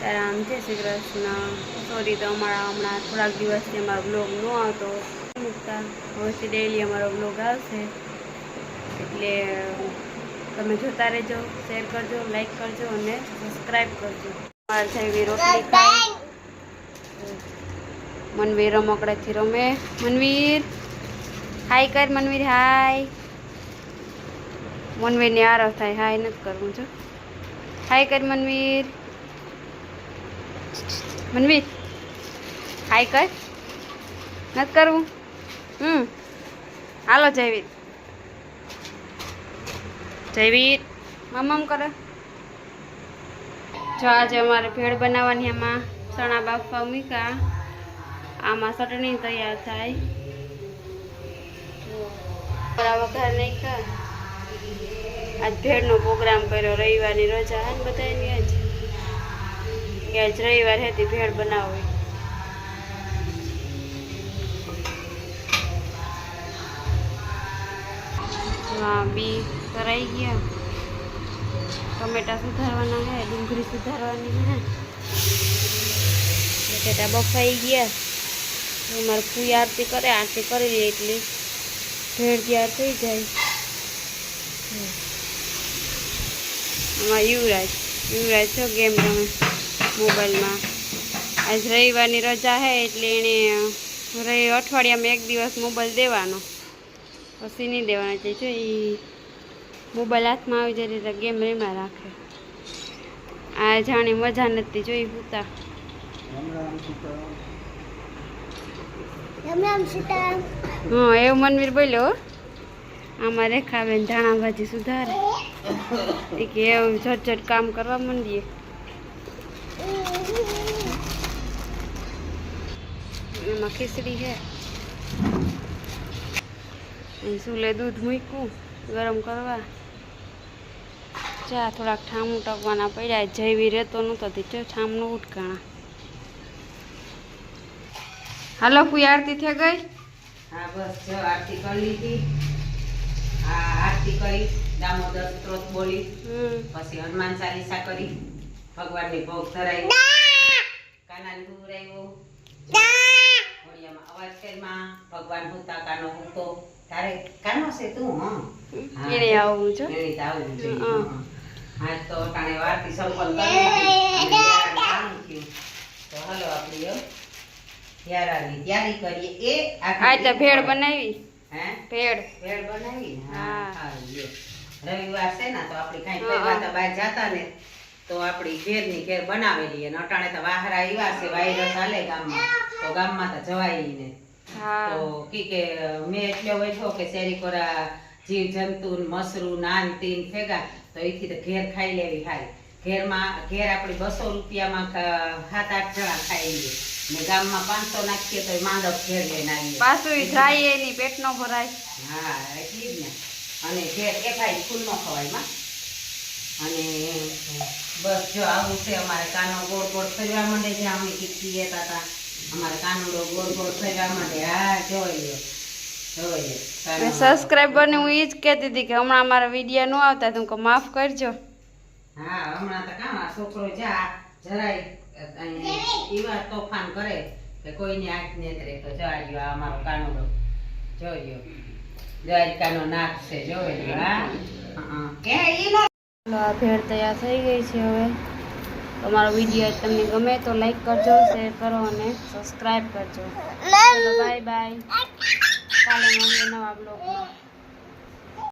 સીતારામ જય શ્રી કૃષ્ણ સોરી તો અમારા હમણાં થોડાક દિવસથી અમારો બ્લોગ ન આવતો. મૂકતા. હવેથી ડેઈલી અમારો બ્લોગ આવશે. એટલે તમે જોતા રહેજો શેર કરજો લાઈક કરજો અને સબસ્ક્રાઈબ કરજો. અમારે થઈ એવી રોટલી ખાય મનવીર રમકડાથી રમે. મનવીર હાય કર મનવીર હાય મનવીરની આરવ થાય હાય નથી કરવું, જો. હાય કર મનવીર. મનવીર હાય કર. નથી કરવું? હમ. હાલો જયવીર. જયવીર. મમ્મ કરે. જો આજે અમારે ભેળ બનાવવાની એમાં ચણા બાફવા મૂક્યા. આમાં ચટણી તૈયાર થાય. વઘાર નાખ્યા. આજ ભેળનો પ્રોગ્રામ કર્યો. રવિવારની રજા હે ને બધાની કે આજ રવિવાર હતી, ભેળ બનાવવી. બી કરાઈ ગયા. ટમેટા સુધારવાના હે ડુંગળી સુધારવાની હે બટેટા બફાઈ ગયા. મારે પૂરી આરતી કરે, આરતી કરી દે એટલે ભેળ તૈયાર થઈ જાય. અમારા યુવરાજ યુવરાજ છો ગેમ રમે. મોબાઈલમાં. આજ રવિવારની રજા હે એટલે એણે રવિ અઠવાડિયામાં એક દિવસ મોબાઈલ દેવાનો. પછી નહીં દેવાનો એટલે જો એ મોબાઈલ હાથમાં આવી જાય એટલે ગેમ રેમાં રાખે. આ જાણે મજા નથી જોઈ પૂતા હા એવું મનવીર બોલ્યો. આમાં રેખાબેન ધાણા ભાજી સુધારે. એ કે એવું ઝટઝટ કામ કરવા માંડીએ. એમાં ખીચડી છે. શું લે દૂધ મૂક્યું? ગરમ કરવા. ચા થોડાક ઠામું ટકવાના પડ્યા. જયવી રહેતો નહોતો ઠામનું ઉટકાણા. હાલો કોઈ આરતી થઈ ગઈ? હા બસ જો આરતી કરી લીધી. આ આરતી કરી. દામોદર સ્ત્રોત બોલી. પછી હનુમાન ચાલીસા કરી. ભગવાનની ભોગ ધરાઈ કાનાને દુવરાવ્યો ઘોડિયામાં અવાજ કરીમાં ભગવાન ભૂતા કાનો હુતો તારે કાનો છે તું હા. એને આવું છો. એની આવવું જોઈએ હં. તો કાને વારતી સંપન્ન કરી તો હાલો આપણે હવે તૈયારી કરીએ. એ આખી આ તો ભેળ બનાવી. હે? ભેળ. ભેળ બનાવી? હા. હા. રવિવાર છે ને તો આપણે કાંઈ પહેલા તો. બહાર જાતા ને. તો આપણી ઘેરની ઘેર બનાવેલી અને અટાણે તો વાહરા આવ્યા છે વાયરસ હાલે ગામમાં. તો ગામમાં તો જવાય ને. તો કી કે મેં એટલે બેઠો કે શેરી કોરા જીવ જંતુ મસરું નાન તીન ફેગા તો એથી તો ઘેર ખાઈ લેવી હાલ ઘેરમાં ઘેર આપણે બસો રૂપિયામાં સાત આઠ જણા ખાઈ લઈએ ને ગામમાં પાંચસો નાખીએ તો માંડપ ઘેર લઈને આવીએ. પાછું જાય એની પેટ નો ભરાય. હા એટલી જ ને. અને ઘેર એ ખાય ફૂલ નો ખવાયમાં. અને બસ જો આવું છે અમારે કાનો ગોળ ગોળ ફરવા માંડે છે અમે કીધી હતા. તા અમારે કાનુડો ગોળ ગોળ ફરવા માંડે. હા જોઈ જોઈએ. જોઈ લ્યો કાનો- સબસ્ક્રાઈબર ને હું એ જ કહેતી હતી કે હમણાં અમારા વીડિયો ન આવતા તું કે માફ કરજો. હા હમણાં તો કામ આ છોકરો જા જરાય એવા તોફાન કરે કે કોઈની આંખ નેતરે તો જોઈ લ્યો આ અમારો કાનુડો જોઈ લ્યો જોઈ કાનો નાક છે જોઈ લ્યો હા હં. આ ભેળ તૈયાર થઈ ગઈ છે હવે. તમારો વીડિયો તમને ગમે તો લાઈક કરજો શેર કરો અને સબસ્ક્રાઈબ કરજો. બાય બાય કાલે મળીએ નવા બ્લોગમાં